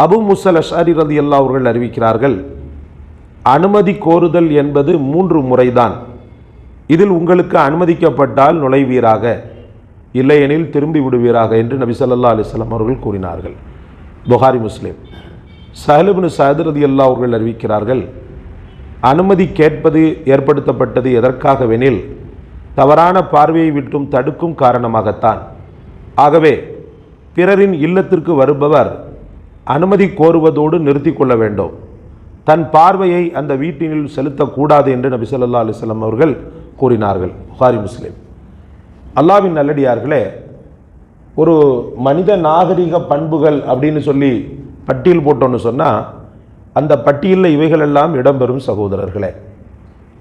அபு முசல் அஷாரி ரதி அல்லா அவர்கள் அறிவிக்கிறார்கள் அனுமதி கோருதல் என்பது மூன்று முறைதான். இதில் உங்களுக்கு அனுமதிக்கப்பட்டால் நுழைவீராக இல்லையெனில் திரும்பி விடுவீராக என்று நபி ஸல்லல்லாஹு அவர்கள் கூறினார்கள். புகாரி முஸ்லீம். சஹலுபின் சஹது ரதி அல்லா அவர்கள் அறிவிக்கிறார்கள் அனுமதி கேட்பது ஏற்படுத்தப்பட்டது எதற்காகவெனில் தவறான பார்வையை விட்டும் தடுக்கும் காரணமாகத்தான். ஆகவே பிறரின் இல்லத்திற்கு வருபவர் அனுமதி கோருவதோடு நிறுத்தி கொள்ள வேண்டும். தன் பார்வையை அந்த வீட்டினில் செலுத்தக்கூடாது என்று நபி சொல்லா அலிஸ்லாம் அவர்கள் கூறினார்கள். புகாரி முஸ்லீம். அல்லாவின் நல்லடியார்களே ஒரு மனித நாகரிக பண்புகள் அப்படின்னு சொல்லி பட்டியல் போட்டோன்னு சொன்னால் அந்த பட்டியலில் இவைகள் எல்லாம் இடம்பெறும் சகோதரர்களே.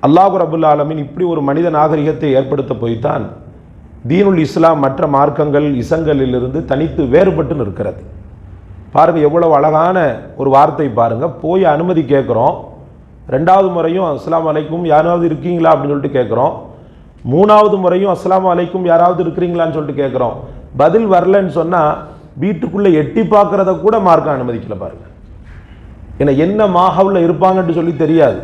அல்லாஹ் ரபுல் ஆலமின் இப்படி ஒரு மனித நாகரிகத்தை ஏற்படுத்த போய்த்தான் தீனுல் இஸ்லாம் மற்ற மார்க்கங்கள் இசங்களிலிருந்து தனித்து வேறுபட்டு நிற்கிறது. பாருங்கள் எவ்வளவு அழகான ஒரு வார்த்தை பாருங்கள் போய் அனுமதி கேட்குறோம். ரெண்டாவது முறையும் அஸ்லாம் அலைக்கும் யாராவது இருக்கீங்களா? அப்படின்னு சொல்லிட்டு கேட்குறோம். மூணாவது முறையும் அஸ்லாம் அலைக்கும் யாராவது இருக்கிறீங்களான்னு சொல்லிட்டு கேட்குறோம். பதில் வரலன்னு சொன்னால் வீட்டுக்குள்ளே எட்டி பார்க்குறத கூட மார்க்க அனுமதிக்கல பாருங்கள் ஏன்னா என்ன மாஹவில் இருப்பாங்கன்ட்டு சொல்லி தெரியாது.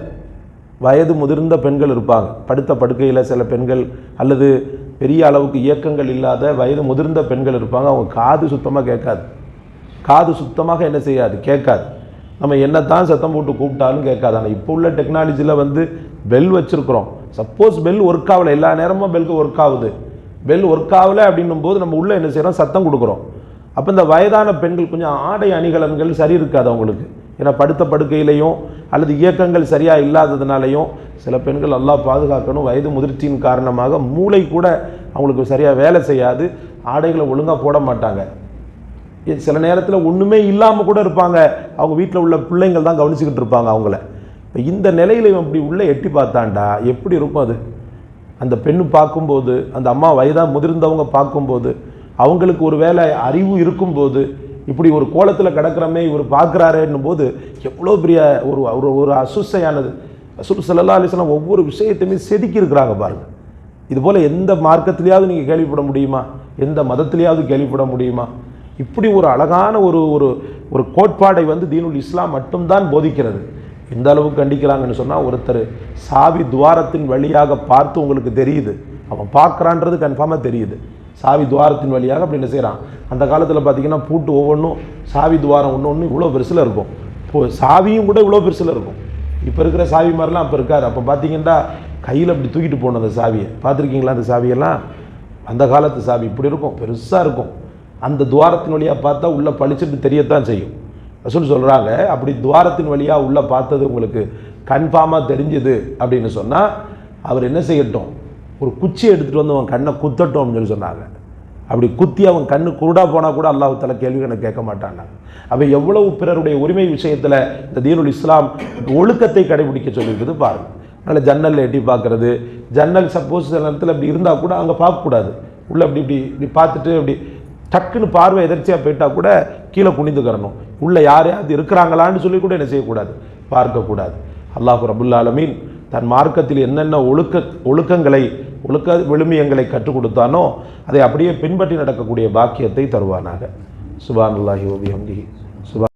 வயது முதிர்ந்த பெண்கள் இருப்பாங்க. படுத்த படுக்கையில் சில பெண்கள் அல்லது பெரிய அளவுக்கு இயக்கங்கள் இல்லாத வயது முதிர்ந்த பெண்கள் இருப்பாங்க. அவங்க காது சுத்தமாக கேட்காது. காது சுத்தமாக என்ன செய்யாது? கேட்காது. நம்ம என்னத்தான் சத்தம் போட்டு கூப்பிட்டாலும் கேட்காது. ஆனால் இப்போ உள்ள டெக்னாலஜியில் வந்து பெல் வச்சுருக்குறோம். சப்போஸ் பெல் ஒர்க் ஆகலை. எல்லா நேரமும் பெல்க்கு ஒர்க் ஆகுது. பெல் ஒர்க் ஆகலை அப்படின்னும் போது நம்ம உள்ளே என்ன செய்கிறோம் சத்தம் கொடுக்குறோம். அப்போ இந்த வயதான பெண்கள் கொஞ்சம் ஆடை அணிகலன்கள் சரி இருக்காது அவங்களுக்கு. ஏன்னா படுத்த படுக்கையிலையும் அல்லது இயக்கங்கள் சரியாக இல்லாததுனாலையும் சில பெண்கள் நல்லா பாதுகாக்கணும். வயது முதிர்ச்சியின் காரணமாக மூளை கூட அவங்களுக்கு சரியாக வேலை செய்யாது. ஆடைகளை ஒழுங்காக போட மாட்டாங்க. சில நேரத்தில் ஒன்றுமே இல்லாமல் கூட இருப்பாங்க. அவங்க வீட்டில் உள்ள பிள்ளைங்கள் தான் கவனிச்சுக்கிட்டு இருப்பாங்க அவங்கள. இப்போ இந்த நிலையில் இவன் இப்படி உள்ளே எட்டி பார்த்தாண்டா எப்படி இருக்கும் அது? அந்த பெண்ணு பார்க்கும்போது அந்த அம்மா வயதாக முதிர்ந்தவங்க பார்க்கும்போது அவங்களுக்கு ஒரு வேலை அறிவு இருக்கும்போது இப்படி ஒரு கோலத்தில் கிடக்கிறமே இவர் பார்க்குறாருன்னும் போது எவ்வளோ பெரிய ஒரு ஒரு ஒரு அசுசையானது. அசுல் சல்லா அலிஸ்லாம் ஒவ்வொரு விஷயத்தையுமே செதுக்கி இருக்கிறாங்க பாருங்கள் இது போல் எந்த மார்க்கத்திலேயாவது நீங்கள் கேள்விப்பட முடியுமா? எந்த மதத்திலேயாவது கேள்விப்பட முடியுமா? இப்படி ஒரு அழகான ஒரு ஒரு ஒரு கோட்பாடை வந்து தீனுல் இஸ்லாம் மட்டும்தான் போதிக்கிறது. எந்த அளவுக்கு கண்டிக்கிறாங்கன்னு சொன்னால் ஒருத்தர் சாவி துவாரத்தின் வழியாக பார்த்து உங்களுக்கு தெரியுது. அவன் பார்க்குறான்றது கன்ஃபார்மாக தெரியுது. சாவி துவாரத்தின் வழியாக அப்படி என்ன செய்கிறான் அந்த காலத்தில் பார்த்தீங்கன்னா பூட்டு ஒவ்வொன்றும் சாவி துவாரம் ஒன்று ஒன்று இவ்வளோ பெருசில் இருக்கும். இப்போ சாவியும் கூட இவ்வளோ பெருசில் இருக்கும். இப்போ இருக்கிற சாவி மாதிரிலாம் அப்போ இருக்காது. அப்போ பார்த்தீங்கன்னா கையில் அப்படி தூக்கிட்டு போகணும் அந்த சாவியை. பார்த்துருக்கீங்களா அந்த சாவியெல்லாம்? அந்த காலத்து சாவி இப்படி இருக்கும். பெருசாக இருக்கும். அந்த துவாரத்தின் வழியாக பார்த்தா உள்ளே பளிச்சுட்டு தெரியத்தான் செய்யும். ரசூல் சொல்கிறாங்க அப்படி துவாரத்தின் வழியாக உள்ளே பார்த்தது உங்களுக்கு கன்ஃபார்மாக தெரிஞ்சுது அப்படின்னு சொன்னால் அவர் என்ன செய்யட்டும்? ஒரு குச்சி எடுத்துகிட்டு வந்து அவன் கண்ணை குத்தட்டும் அப்படின்னு சொல்லி சொன்னாங்க. அப்படி குத்தி அவன் கண்ணு குருடாக போனால் கூட அல்லாஹால கேள்வி கணக்கு கேட்க மாட்டாங்க அவன் எவ்வளவு பிறருடைய உரிமை விஷயத்தில் இந்த தீனுல் இஸ்லாம் ஒழுக்கத்தை கடைபிடிக்க சொல்லியிருக்குது பாருங்கள் அதனால் ஜன்னலில் எட்டி பார்க்குறது ஜன்னல் சப்போஸ் சில நேரத்தில் அப்படி இருந்தால் கூட அங்கே பார்க்கக்கூடாது. உள்ளே அப்படி இப்படி இப்படி பார்த்துட்டு அப்படி டக்குன்னு பார்வை எதிர்ச்சியாக போயிட்டா கூட கீழே குனிந்துக்கிறணும் உள்ளே யாரையாவது இருக்கிறாங்களான்னு சொல்லி கூட என்ன செய்யக்கூடாது? பார்க்கக்கூடாது. அல்லாஹு ரபுல்லாலமீன் தன் மார்க்கத்தில் என்னென்ன ஒழுக்க ஒழுக்கங்களை ஒழுக்க விழுமியங்களை கற்றுக் கொடுத்தானோ அதை அப்படியே பின்பற்றி நடக்கக்கூடிய பாக்கியத்தை தருவானாக. சுபான் அல்லாஹி ஓபிஹம்தி சுபா